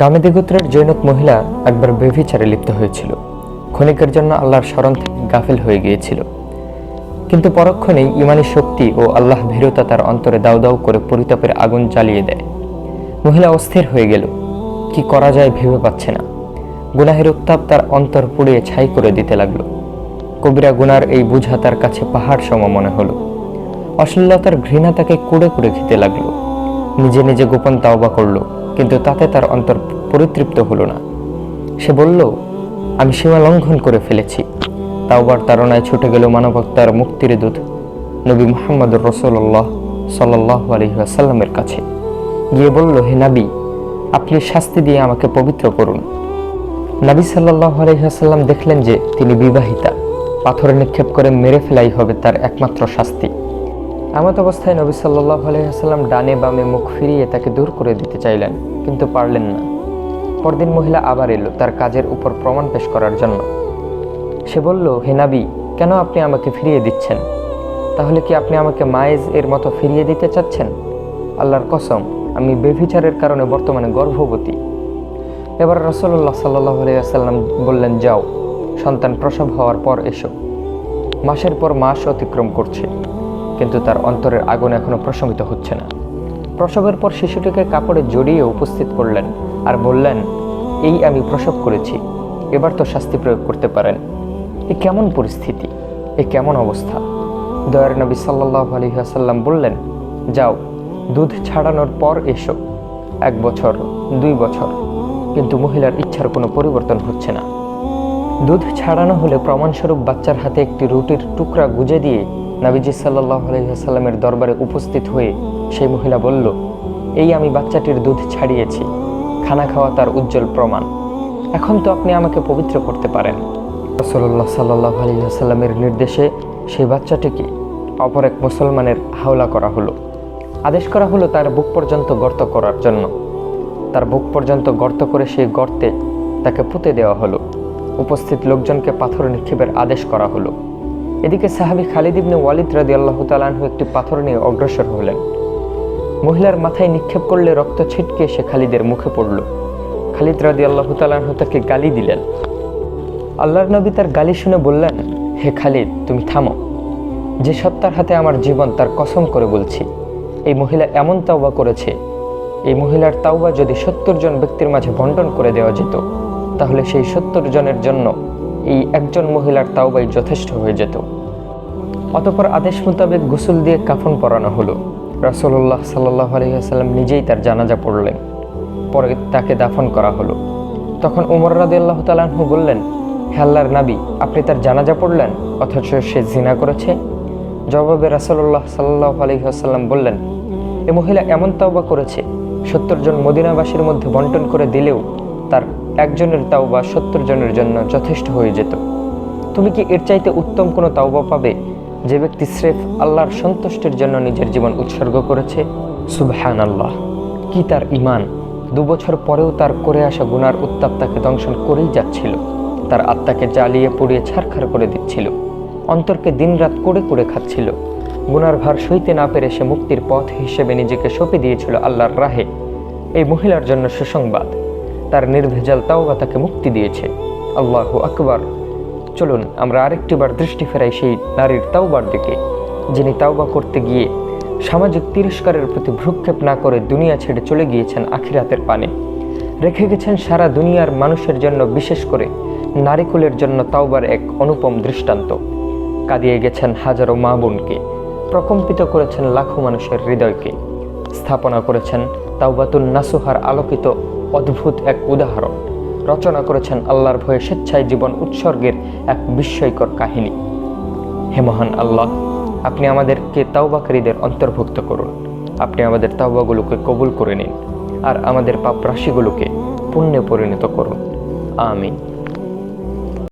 গামেদি গোত্রের জৈনক মহিলা একবার বেভিচারে লিপ্ত হয়েছিল। ক্ষণিকের জন্য আল্লাহর স্মরণ থেকে গাফিল হয়ে গিয়েছিল। কিন্তু পরক্ষণেই ইমানি শক্তি ও আল্লাহ ভীরতা তার অন্তরে দাউ দাউ করে পরিতাপের আগুন জ্বালিয়ে দেয়। মহিলা অস্থির হয়ে গেল। কি করা যায় ভেবে পাচ্ছে না। গুনাহের উত্তাপ তার অন্তর পুড়িয়ে ছাই করে দিতে লাগল। কবিরা গুনার এই বুঝা তার কাছে পাহাড় সম মনে হলো। অশ্লীলতার ঘৃণা তাকে কুড়ে কুড়ে খেতে লাগল। নিজে নিজে গোপন তাওবা করল। কিন্তু তাতে তার অন্তর পরিতৃপ্ত হলো না। সে বলল, আমি সীমা লঙ্ঘন করে ফেলেছি। তাওবার তারণায় ছুটে গেল মানবতার মুক্তির দূত নবী মোহাম্মদ রসুল্লাহ সাল্লাহ আলহিহাসাল্লামের কাছে। গিয়ে বলল, হে নাবি, আপনি শাস্তি দিয়ে আমাকে পবিত্র করুন। নাবী সাল্লাহ আলহিহাসাল্লাম দেখলেন যে তিনি বিবাহিতা। পাথরে নিক্ষেপ করে মেরে ফেলাই হবে তার একমাত্র শাস্তি। এমত অবস্থায় নবী সাল্লাহ আলহিহাসাল্লাম ডানে বামে মুখ ফিরিয়ে তাকে দূর করে দিতে চাইলেন, কিন্তু পারলেন না। পরদিন মহিলা আবার এলো তার কাজের উপর প্রমাণ পেশ করার জন্য। সে বলল, হে নাবি, কেন আপনি আমাকে ফিরিয়ে দিচ্ছেন? তাহলে কি আপনি আমাকে মায়েজ এর মতো ফিরিয়ে দিতে চাচ্ছেন? আল্লাহর কসম, আমি বেভিচারের কারণে বর্তমানে গর্ভবতী। এবার রসল্লাহ সাল্লাহ আলাইসাল্লাম বললেন, যাও, সন্তান প্রসব হওয়ার পর এসো। মাসের পর মাস অতিক্রম করছে। কিন্তু তার অন্তরের আগুন এখনও প্রশমিত হচ্ছে না। প্রসবের পর শিশুটিকে কাপড়ে জড়িয়ে উপস্থিত করলেন আর বললেন, এই আমি প্রসব করেছি, এবার তো শাস্তি প্রয়োগ করতে পারেন। এ কেমন পরিস্থিতি? এ কেমন অবস্থা? দয়ার নবী সাল্লাহ আলহিহাসাল্লাম বললেন, যাও, দুধ ছাড়ানোর পর এসো। এক বছর, দুই বছর, কিন্তু মহিলার ইচ্ছার কোনো পরিবর্তন হচ্ছে না। দুধ ছাড়ানো হলে প্রমাণস্বরূপ বাচ্চার হাতে একটি রুটির টুকরা গুজে দিয়ে নাবিজি সাল্লাহ আলহিহাসাল্লামের দরবারে উপস্থিত হয়ে সেই মহিলা বলল, এই আমি বাচ্চাটির দুধ ছাড়িয়েছি। খানা খাওয়া তার উজ্জ্বল প্রমাণ। এখন তো আপনি আমাকে পবিত্র করতে পারেন। রসল্লাহ সাল্লাহ আলহিহাসাল্লামের নির্দেশে সেই বাচ্চাটিকে অপর এক মুসলমানের হাওলা করা হলো। আদেশ করা হলো তার বুক পর্যন্ত গর্ত করার জন্য। তার বুক পর্যন্ত গর্ত করে সেই গর্তে তাকে পুঁতে দেওয়া হলো। উপস্থিত লোকজনকে পাথর নিক্ষেপের আদেশ করা হলো। এদিকে সাহাবি খালিদ ইবনে ওয়ালিদ রাদি আল্লাহ তালাহু একটি পাথর নিয়ে অগ্রসর হলেন। মহিলার মাথায় নিক্ষেপ করলে রক্ত ছিটকে সে খালিদের মুখে পড়ল। খালিদ রাদি আল্লাহ তালাহু তাকে গালি দিলেন। আল্লাহর নবী তার গালি শুনে বললেন, হে খালিদ, তুমি থামো। যে সত্তার হাতে আমার জীবন, তার কসম করে বলছি। এই মহিলা এমন তাওবা করেছে। এই মহিলার তাওবা যদি সত্তর জন ব্যক্তির মাঝে বন্টন করে দেওয়া যেত তাহলে সেই সত্তর জনের জন্য এই একজন মহিলার তাওবাই যথেষ্ট হয়ে যেত। অতপর আদেশ মোতাবেক গোসল দিয়ে কাফন পরানো হলো। রসল্লাহ সাল্লাহ আলহিহাসাল্লাম নিজেই তার জানাজা পড়লেন। পরে তাকে দাফন করা হলো। তখন উমর রাদি আল্লাহ তালাহু বললেন, হে আল্লাহর নাবি, আপনি তার জানাজা পড়লেন, অথচ সে জিনা করেছে? জবাবে রাসল্লাহ সাল্লাহ আলহিহাসাল্লাম বললেন, এ মহিলা এমন তাওবা করেছে, সত্তর জন মদিনাবাসীর মধ্যে বন্টন করে দিলেও তার একজনের তাওবা সত্তর জনের জন্য যথেষ্ট হয়ে যেত। তুমি কি এর চাইতে উত্তম কোনো তাওবা পাবে, যে ব্যক্তি স্রেফ আল্লাহর সন্তুষ্টের জন্য নিজের জীবন উৎসর্গ করেছে? সুবহান আল্লাহ কি তার ইমান দু বছর পরেও তার করে আসা গুনার উত্তাপ তাকে দংশন করেই যাচ্ছিল। তার আত্মাকে জ্বালিয়ে পুড়িয়ে ছারখার করে দিচ্ছিল। অন্তরকে দিনরাত করে করে খাচ্ছিল। গুনার ভার সইতে না পেরে সে মুক্তির পথ হিসেবে নিজেকে সঁপে দিয়েছিল আল্লাহর রাহে। এই মহিলার জন্য সুসংবাদ। তার নির্ভেজাল তাওবা তাকে মুক্তি দিয়েছে। আল্লাহ আকবার। চলুন, আমরা আরেকটিবার দৃষ্টি ফেরাই সেই নারীর তাওবার দিকে, যিনি তাওবা করতে গিয়ে সামাজিক তিরস্কারের প্রতি ভ্রুক্ষেপ না করে দুনিয়া ছেড়ে চলে গিয়েছেন আখিরাতের পানে। রেখে গেছেন সারা দুনিয়ার মানুষের জন্য, বিশেষ করে নারীকুলের জন্য তাওবার এক অনুপম দৃষ্টান্ত। কাঁদিয়ে গেছেন হাজারো মা বোনকে, প্রকম্পিত করেছেন লাখো মানুষের হৃদয়কে, স্থাপনা করেছেন তাওবাতুন নাসুহার আলোকিত অদ্ভুত এক উদাহরণ। রচনা করেছেন আল্লাহর ভয়ে স্বেচ্ছায় জীবন উৎসর্গের এক বিস্ময়কর কাহিনী। হে মহান আল্লাহ, আপনি আমাদেরকে তাওবাকারীদের অন্তর্ভুক্ত করুন। আপনি আমাদের তাওবাগুলোকে কবুল করে নিন আর আমাদের পাপ রাশিগুলোকে পুণ্যে পরিণত করুন। আমিন।